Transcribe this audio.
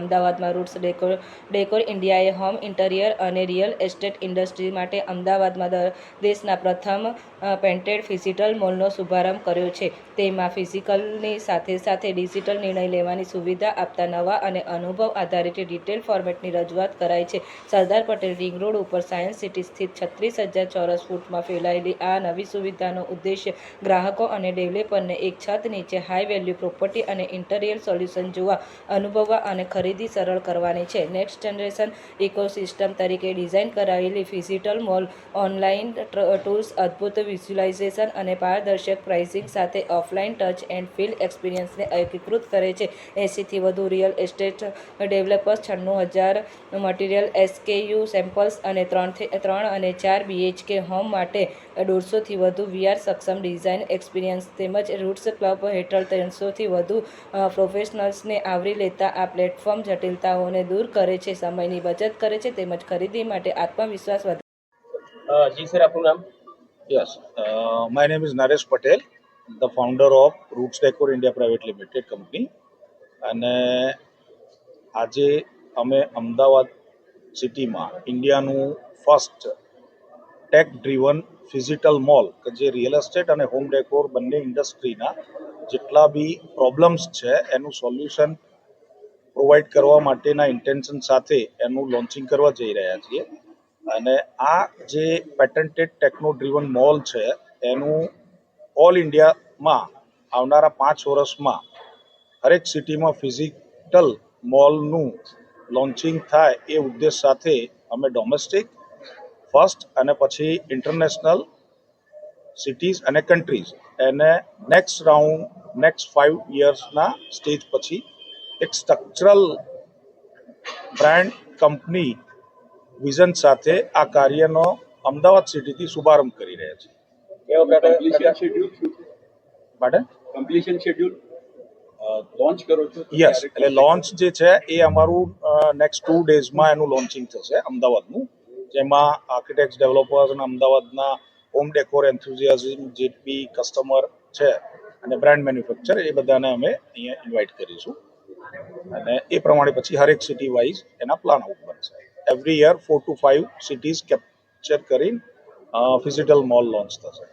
અમદાવાદમાં roots decor decor ઇન્ડિયાએ home, interior અને રિયલ એસ્ટેટ ઇન્ડસ્ટ્રી માટે અમદાવાદમાં દેશના પ્રથમ પેન્ટેડ ફિઝિટલ મોલનો શુભારંભ કર્યો છે. તેમાં ફિઝિકલની સાથે સાથે ડિજિટલ નિર્ણય લેવાની સુવિધા આપતા નવા અને અનુભવ આધારિત ડિટેલ ફોર્મેટની રજૂઆત કરાઈ છે. સરદાર પટેલ રિંગ રોડ ઉપર સાયન્સ સિટી સ્થિત છત્રીસ હજાર ચોરસ ફૂટમાં ફેલાયેલી આ નવી સુવિધાનો ઉદ્દેશ્ય ગ્રાહકો અને ડેવલપરને એક છત નીચે હાઈ વેલ્યુ પ્રોપર્ટી અને ઇન્ટિરિયર સોલ્યુશન જોવા, અનુભવવા અને ખરીદી સરળ કરવાની છે. નેક્સ્ટ જનરેશન ઇકોસિસ્ટમ તરીકે ડિઝાઇન કરાયેલી ફિઝિટલ મોલ ઓનલાઈન ટૂલ્સ અદ્ભુત વિઝ્યુલાઇઝેશન અને પારદર્શક પ્રાઇસિંગ સાથે ઓફલાઈન ટચ એન્ડ ફીલ એક્સપિરિયન્સને એકીકૃત કરે છે. એંસીથી વધુ રિયલ એસ્ટેટ ડેવલપર્સ છન્નું હજાર મટીરિયલ એસકેયુ સેમ્પલ્સ અને ત્રણથી ત્રણ અને ચાર બીએચકે હોમ માટે દોઢસોથી વધુ વીઆર સક્ષમ ડિઝાઇન એક્સપિરિયન્સ તેમજ રૂટ્સ ક્લબ હેઠળ ત્રણસોથી વધુ પ્રોફેશનલ્સને આવરી લેતા આ પ્લેટફોર્મ જટિલતાઓને દૂર કરે છે સમયની બચત કરે છે તેમજ ખરીદી માટે આત્મવિશ્વાસ વધે જી સર આપનું નામ yes my name is Naresh Patel the founder of Roots Decor India private limited company company. અને આજે અમે અમદાવાદ સિટીમાં ઇન્ડિયાનું first tech driven phygital mall કે જે રિયલ એસ્ટેટ અને હોમ ડેકોર બંને ઇન્ડસ્ટ્રીના જેટલા બી પ્રોબ્લેમ્સ છે એનું સોલ્યુશન પ્રોવાઈડ કરવા માટેના ઇન્ટેન્શન સાથે એનું લોન્ચિંગ કરવા જઈ રહ્યા છીએ. અને આ જે પેટન્ટેડ ટેકનો ડ્રીવન મોલ છે, એનું ઓલ ઇન્ડિયામાં આવનારા પાંચ વર્ષમાં હરેક સિટીમાં ફિઝિકલ મોલનું લોન્ચિંગ થાય એ ઉદ્દેશ સાથે અમે ડોમેસ્ટિક ફર્સ્ટ અને પછી ઇન્ટરનેશનલ સિટીઝ અને કન્ટ્રીઝ એને નેક્સ્ટ રાઉન્ડ નેક્સ્ટ ફાઇવ યર્સના સ્ટેજ પછી એક સ્ટ્રક્ચરલ બ્રાન્ડ કંપની વિઝન સાથે આ કાર્યનો અમદાવાદ સિટીથી શુભારંભ કરી રહ્યા છે. કેવો પ્રકાર શેડ્યુલ શું કમ્પ્લીશન શેડ્યુલ લોન્ચ કરો છો યસ એટલે લોન્ચ જે છે એ અમારું નેક્સ્ટ ટુ ડેઝમાં એનું લોન્ચિંગ થશે અમદાવાદનું. જેમાં આર્કિટેક્ટ ડેવલપર્સ અને અમદાવાદના હોમ ડેકોર એન્થુઝિયાઝમ જે બી કસ્ટમર છે અને બ્રાન્ડ મેન્યુફેક્ચર એ બધાને અમે અહીંયા ઇન્વાઇટ કરીશું. અને એ પ્રમાણે પછી હરેક સિટી વાઇઝ એના પ્લાન આઉટ બનશે every year four to five cities capture કરીને ફિઝિટલ મોલ લોન્ચ થશે.